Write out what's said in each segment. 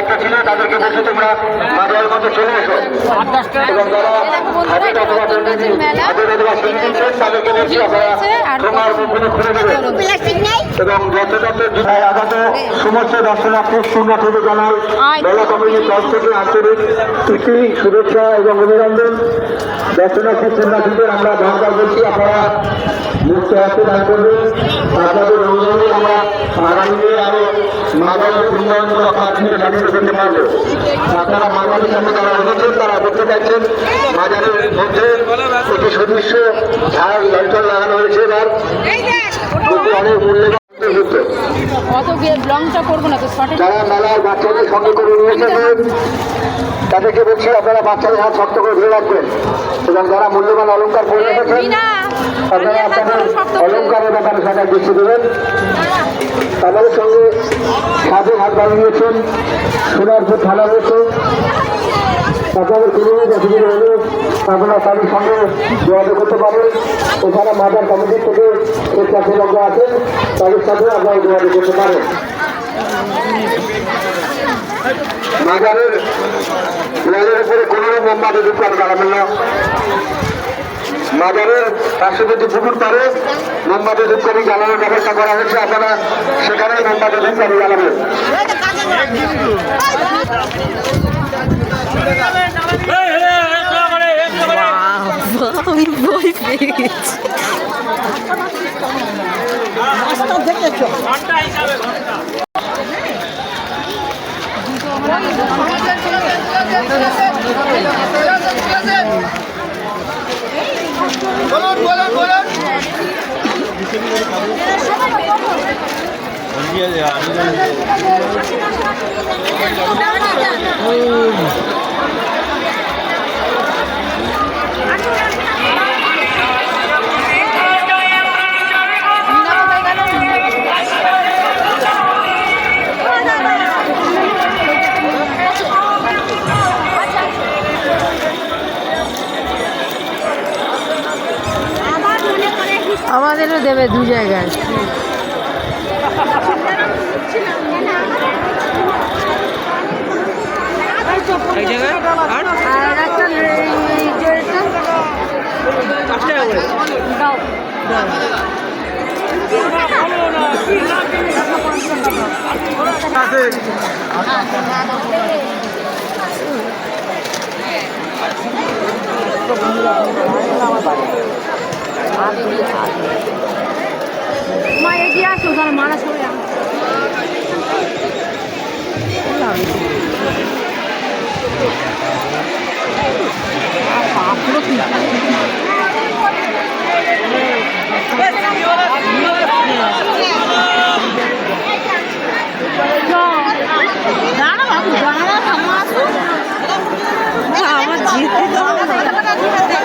দায়িত্ব ছিল তাদেরকে বলছি তোমরা মাঝের মতো চলে এসো। এবং যারা হাতে অথবা হাতে অথবা দিচ্ছেন তাদেরকে বলছি আপনারা তোমার মুখগুলো খুলে দেবেন এবং যথাযথ আগত সমস্ত দর্শনার্থী শূন্য থেকে জানাই মেলা কমিটির তরফ থেকে আন্তরিক প্রীতি শুভেচ্ছা এবং অভিনন্দন। দর্শনার্থী আমরা ধন্যবাদ বলছি আপনারা মুক্ত হাতে দান করবেন আপনাদের অনুযায়ী আমরা আগামী দিনে আরও করতে পারব। আপনারা মানবের সামনে যারা এসেছেন তারা দেখতে পাচ্ছেন বাজারের মধ্যে একটি সদৃশ্য ঝাড় লঞ্চন লাগানো হয়েছে এবার। অনেক মূল্যবান মুহূর্ত। অত লংটা করব না তো যারা মেলার বাচ্চাদের সঙ্গে করে নিয়ে এসেছেন তাদেরকে বলছি আপনারা বাচ্চাদের হাত শক্ত করে ধরে রাখবেন। এবং যারা মূল্যবান অলঙ্কার পরে বিনা আপনারা আপনাদের অলঙ্কারের ব্যাপারে সবাই দৃষ্টি দেবেন। আমাদের সঙ্গে সাধু হাত বানিয়েছেন সোনারপুর থানা রয়েছে। আপনাদের কোনো আপনারা তাদের সঙ্গে যোগাযোগ করতে পারেন এছাড়া মাদার কমিটি থেকে স্বেচ্ছাসেবকরা আছেন তাদের সাথে আপনারা যোগাযোগ করতে পারেন। মাজারের ওয়ালের উপরে কোনো মোমবাতি দিতে হবে না। মাজারের পাশে যদি পুকুর পারে মোমবাতি ধূপকারি জ্বালানোর ব্যবস্থা করা হয়েছে আপনারা সেখানে মোমবাতি ধূপকারি জ্বালাবেন আমি বই বলুন বলুন। আমাদেরও দু জায়গায়? আর? একটা দাও। মা এগিয়ে আসো তাহলে মারা আসো। মোমবাতিটা ভা-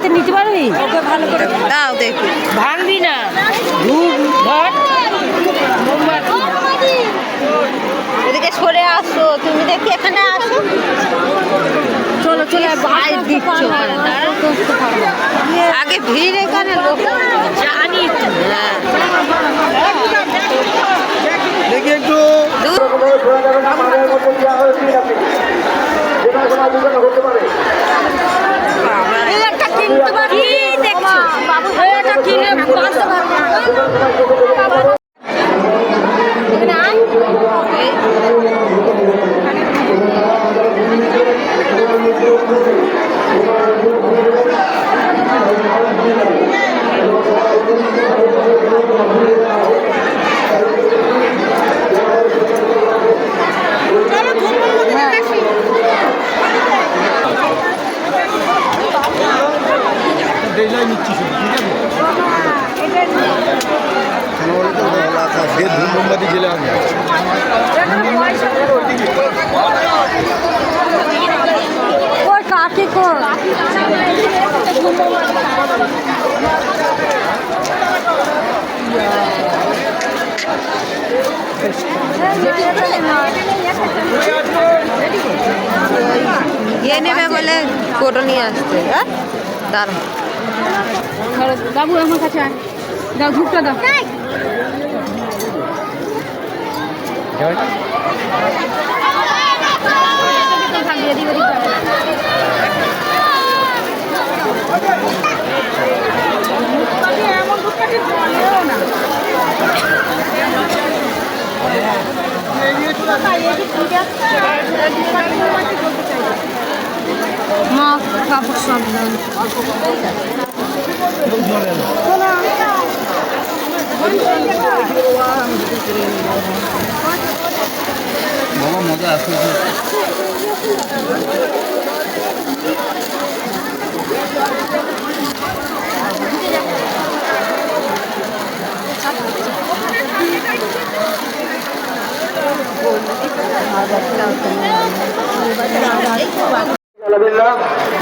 হাতে নিতে পারবি? ওকে ভালো করে দাও দেখি। ভাঙবি না। ধূপ ধর। ওদিকে সরে আসো তুমি দেখি এখানে আসো। চলো চলো সাইড দিচ্ছ? আগে ভিড় এখানে লোক জানি। হ্যাঁ। দেখি একটু। দেওয়া হয়েছে যেটা পারে এই একটা কিনতে পারি দেখছ। এই একটা কিনে বাঁচতে পারব না। এখানে আয়। সে কাকে কর ইয়ে নেবে বলে কোটো নিয়ে আসতে হ্যাঁ? দাঁড়া বাবু আমার কাছে দাও ধূপটা দাও। মা কাপড় সব দাও বাবা মজা আসছে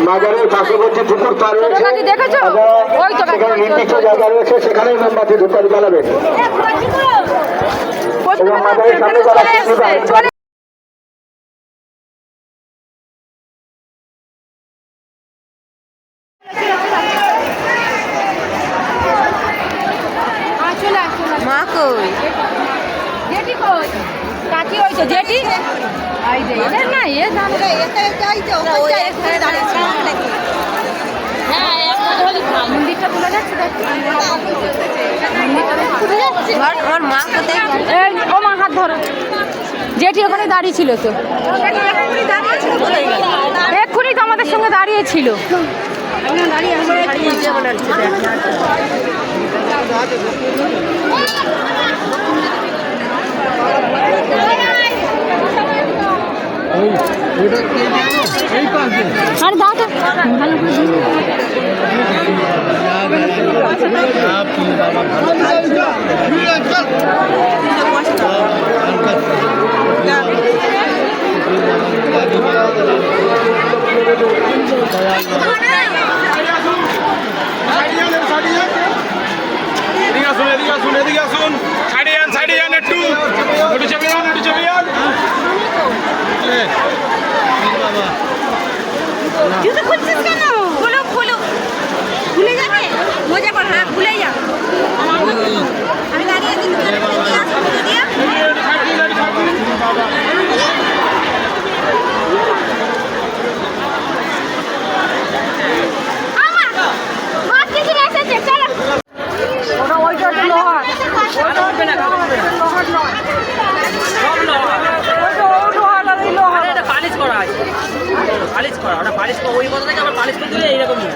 মাজারের পার্শ্ববর্তী পুকুর পার রয়েছে। সেখানে নির্দিষ্ট জায়গা সেখানেই মোমবাতি জ্বালাবেন এবং মাজারের সামনে যারা। মা কই? জেঠি কই? কাকি ওই তো এদের না এ জানো হ্যাঁ মন্দিরটা তুলে যাচ্ছে ও মা হাত ধরো। জেঠি ওখানে দাঁড়িয়ে ছিল তো। এক্ষুনি তো আমাদের সঙ্গে দাঁড়িয়ে ছিল। আর দাও ভালো যান সাইডে যান একটু। একটু চেপে যান একটু চেপে যান জুতো খুলছিস কেন? খুলো খুলো খুলে যাবে? মজা কর হ্যাঁ খুলে যা আমি দাঁড়িয়ে আছি তুমি খুলে দিয়া খুলে দিয়া ওটা ওইটা একটু লোহার ওইটা হচ্ছে লোহার নয় ওইটা ওই লোহার আর এই লোহার এটা পালিশ করা আছে পালিশ করা ওটা পালিশ করা ওই কথা থেকে আবার পালিশ করতে দিলে এইরকমই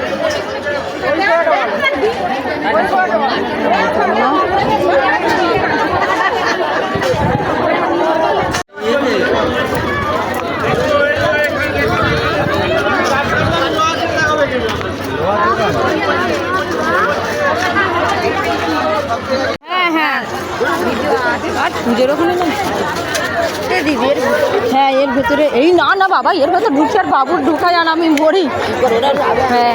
হ্যাঁ হ্যাঁ আর পুজোর ওখানে না দিদি এর হ্যাঁ এর ভেতরে এই না না বাবা, এর ভেতরে ঢুকছে বাবুর ঢুকায় আর আমি মরি। হ্যাঁ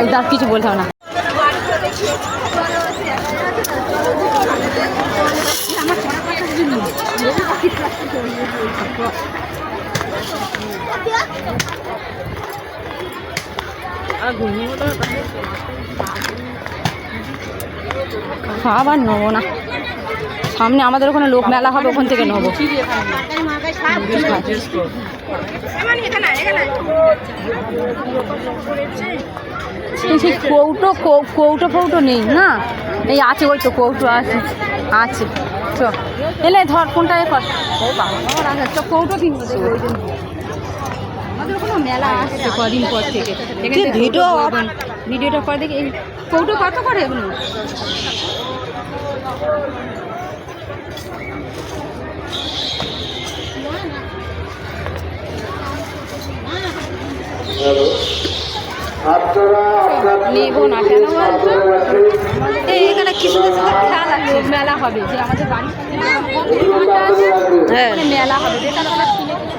ওই দাঁত কিছু বলতে হবে না। আবার নেব না। সামনে আমাদের ওখানে লোক মেলা হবে, ওখান থেকে নেব। সেই কৌটো কৌটো ফৌটো নেই না? এই আছে ওই তো কৌটো আছে। আছে। চ এলে ধর কোনটা এ কর। চ কৌটো কিনবো দেখি ওই জন্য। আমাদের ওখানে মেলা আসছে কদিন পর থেকে। ভিডিও ভিডিওটা করে দেখি কৌটো কত করে এগুলো? নেব না কেন বলতো? এই এখানে কিছু কিছু খেয়াল আছে মেলা হবে যে আমাদের বাড়ির হ্যাঁ। মেলা হবে যেটা আমরা কিনে কিনে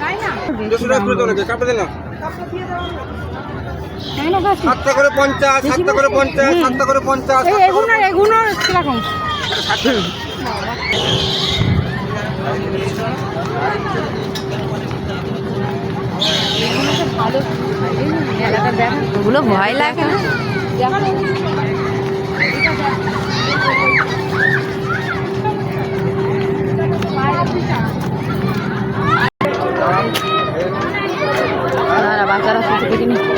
তাই না? কাপড় দিন না কেন গাছ সাতটা করে পঞ্চাশ সাতটা করে পঞ্চাশ সাতটা করে পঞ্চাশ এই এগুলো এগুলো কীরকম? ওগুলো ভয় লাগে না। বাচ্চারা শুধু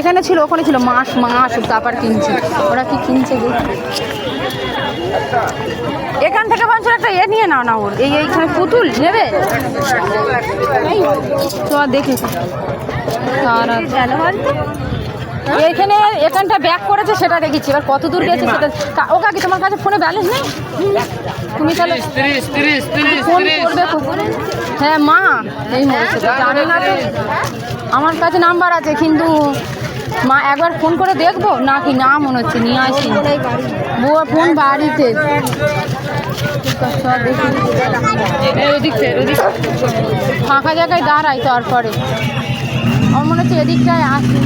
এখানে ছিল, ওখানে ছিল মাস মাস, তারপর কিনছে। ওরা কি কিনছে এখান থেকে বলছিল একটা এ নিয়ে নাও না ওর। এই এইখানে পুতুল, নেবে? তো দেখি তারা এখানে এখানটা ব্যাক করেছে সেটা দেখেছি এবার কত দূর গেছে সেটা ও কাকি তোমার কাছে ফোনে ব্যালেন্স নেই? তুমি তাহলে ফোন করবে হ্যাঁ মা। এই মরেছে তো জানে না আমার কাছে নাম্বার আছে কিন্তু মা একবার ফোন করে দেখব? নাকি না মনে হচ্ছে নিয়ে আসি। বউর ফোন বাড়িতে। ফাঁকা জায়গায় দাঁড়াই তারপরে। আমার মনে হচ্ছে এদিকটায় আসি।